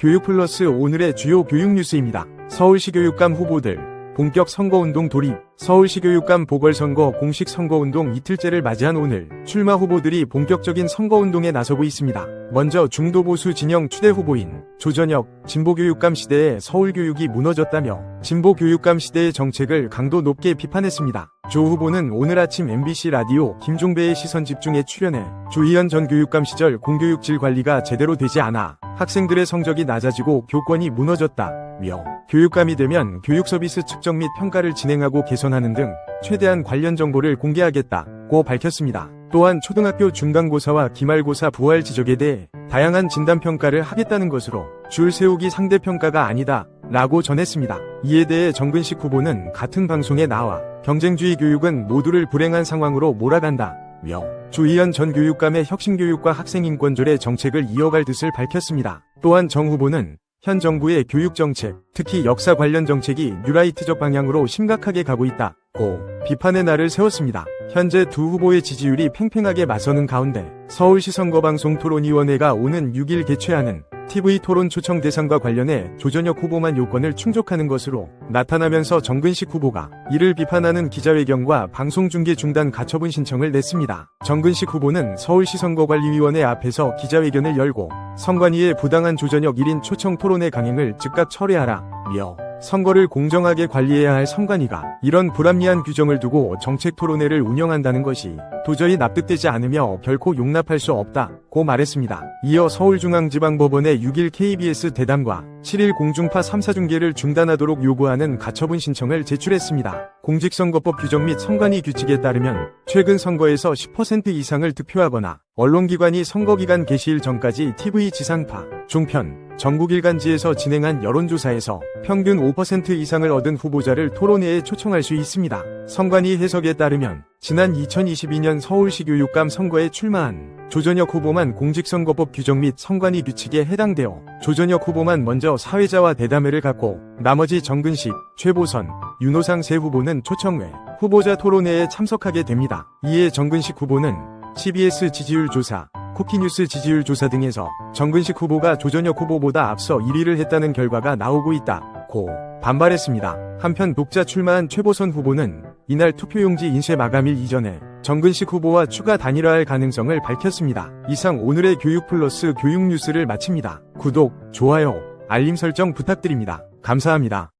교육 플러스 오늘의 주요 교육 뉴스입니다. 서울시 교육감 후보들 본격 선거운동 돌입 서울시 교육감 보궐선거 공식 선거운동 이틀째를 맞이한 오늘 출마 후보들이 본격적인 선거운동에 나서고 있습니다. 먼저 중도보수 진영 추대 후보인 조전혁 진보교육감 시대에 서울교육이 무너졌다며 진보교육감 시대의 정책을 강도 높게 비판했습니다. 조 후보는 오늘 아침 MBC 라디오 김종배의 시선 집중에 출연해 조희연 전 교육감 시절 공교육질 관리가 제대로 되지 않아 학생들의 성적이 낮아지고 교권이 무너졌다며 교육감이 되면 교육 서비스 측정 및 평가를 진행하고 개선하는 등 최대한 관련 정보를 공개하겠다고 밝혔습니다. 또한 초등학교 중간고사와 기말고사 부활 지적에 대해 다양한 진단평가를 하겠다는 것으로 줄 세우기 상대평가가 아니다 라고 전했습니다. 이에 대해 정근식 후보는 같은 방송에 나와 경쟁주의 교육은 모두를 불행한 상황으로 몰아간다. 며 조희연 전 교육감의 혁신교육과 학생인권조례 정책을 이어갈 뜻을 밝혔습니다. 또한 정 후보는 현 정부의 교육정책, 특히 역사 관련 정책이 뉴라이트적 방향으로 심각하게 가고 있다. 고 비판의 날을 세웠습니다. 현재 두 후보의 지지율이 팽팽하게 맞서는 가운데 서울시 선거방송 토론위원회가 오는 6일 개최하는 TV 토론 초청 대상과 관련해 조전혁 후보만 요건을 충족하는 것으로 나타나면서 정근식 후보가 이를 비판하는 기자회견과 방송 중계 중단 가처분 신청을 냈습니다. 정근식 후보는 서울시 선거관리위원회 앞에서 기자회견을 열고 선관위의 부당한 조전혁 1인 초청 토론회 강행을 즉각 철회하라 며 선거를 공정하게 관리해야 할 선관위가 이런 불합리한 규정을 두고 정책 토론회를 운영한다는 것이 도저히 납득되지 않으며 결코 용납할 수 없다 고 말했습니다. 이어 서울중앙지방법원에 6일 KBS 대담과 7일 공중파 3사 중계를 중단하도록 요구하는 가처분 신청을 제출했습니다. 공직선거법 규정 및 선관위 규칙에 따르면 최근 선거에서 10% 이상을 득표하거나 언론기관이 선거기간 개시일 전까지 TV 지상파, 종편, 전국 일간지에서 진행한 여론조사에서 평균 5% 이상을 얻은 후보자를 토론회에 초청할 수 있습니다. 선관위 해석에 따르면 지난 2022년 서울시 교육감 선거에 출마한 조전혁 후보만 공직선거법 규정 및 선관위 규칙에 해당되어 조전혁 후보만 먼저 사회자와 대담회를 갖고 나머지 정근식, 최보선, 윤호상 세 후보는 초청회, 후보자 토론회에 참석하게 됩니다. 이에 정근식 후보는 CBS 지지율 조사, 쿠키뉴스 지지율 조사 등에서 정근식 후보가 조전혁 후보보다 앞서 1위를 했다는 결과가 나오고 있다. 고 반발했습니다. 한편 독자 출마한 최보선 후보는 이날 투표용지 인쇄 마감일 이전에 정근식 후보와 추가 단일화할 가능성을 밝혔습니다. 이상 오늘의 교육 플러스 교육 뉴스를 마칩니다. 구독, 좋아요, 알림 설정 부탁드립니다. 감사합니다.